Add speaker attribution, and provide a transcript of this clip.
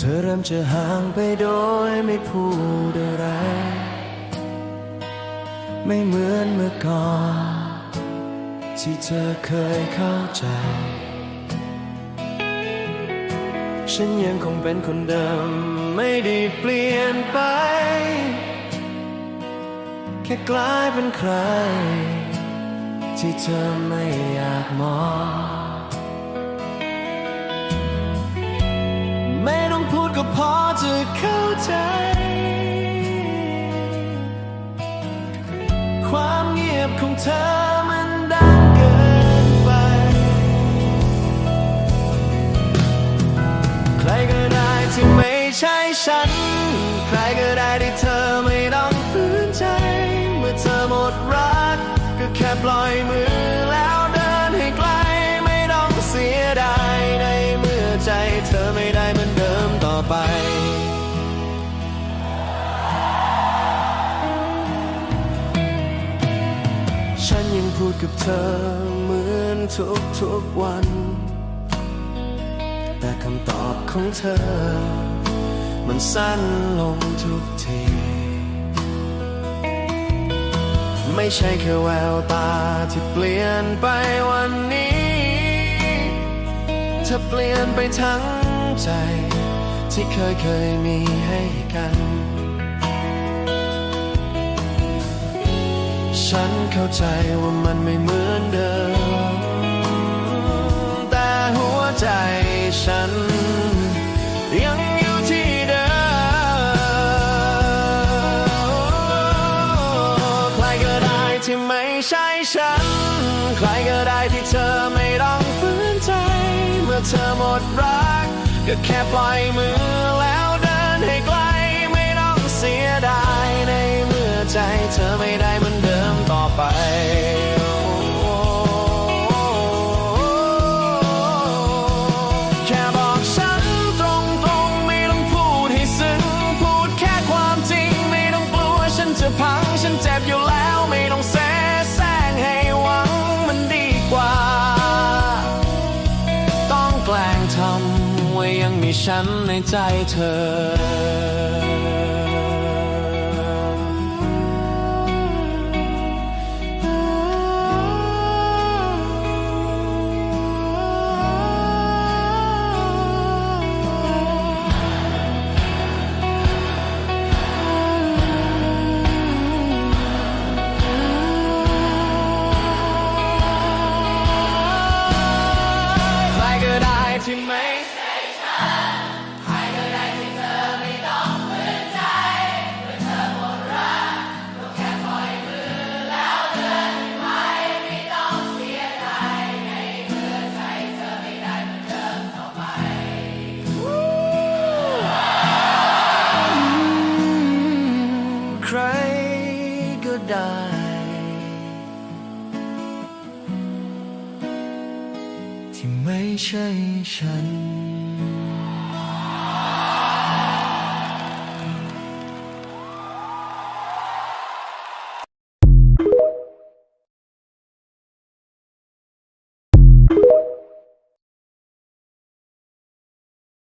Speaker 1: เธอเริ่มจะห่างไปโดยไม่พูดอะไร ไม่เหมือนเมื่อก่อน ที่เธอเคยเข้าใจ ฉันยังคงเป็นคนเดิม ไม่ได้เปลี่ยนไป แค่กลายเป็นใคร ที่เธอไม่อยากมอง ก็พอจะเข้าใจ ความเงียบของเธอมันดังเกินไป ใครก็ได้ที่ไม่ใช่ฉัน ใครก็ได้ที่เธอไม่ต้องฝืนใจ เมื่อเธอหมดรัก ก็แค่ปล่อยมือ ฉันยังพูดกับเธอเหมือนทุกทุกๆวัน แต่คำตอบของเธอ มันสั้นลงทุกที ไม่ใช่แค่แววตาที่เปลี่ยนไปวันนี้เธอเปลี่ยนไปทั้งใจ ที่เคยเคยมีให้กัน ฉันเข้าใจว่ามันไม่เหมือนเดิม แต่หัวใจฉัน ยังอยู่ที่เดิม ใครก็ได้ที่ไม่ใช่ฉัน ใครก็ได้ที่เธอไม่ต้องฝืนใจ เมื่อเธอหมดรัก ก็แค่ปล่อยมือ ฉันในใจเธอ ที่ไม่ใช่ฉัน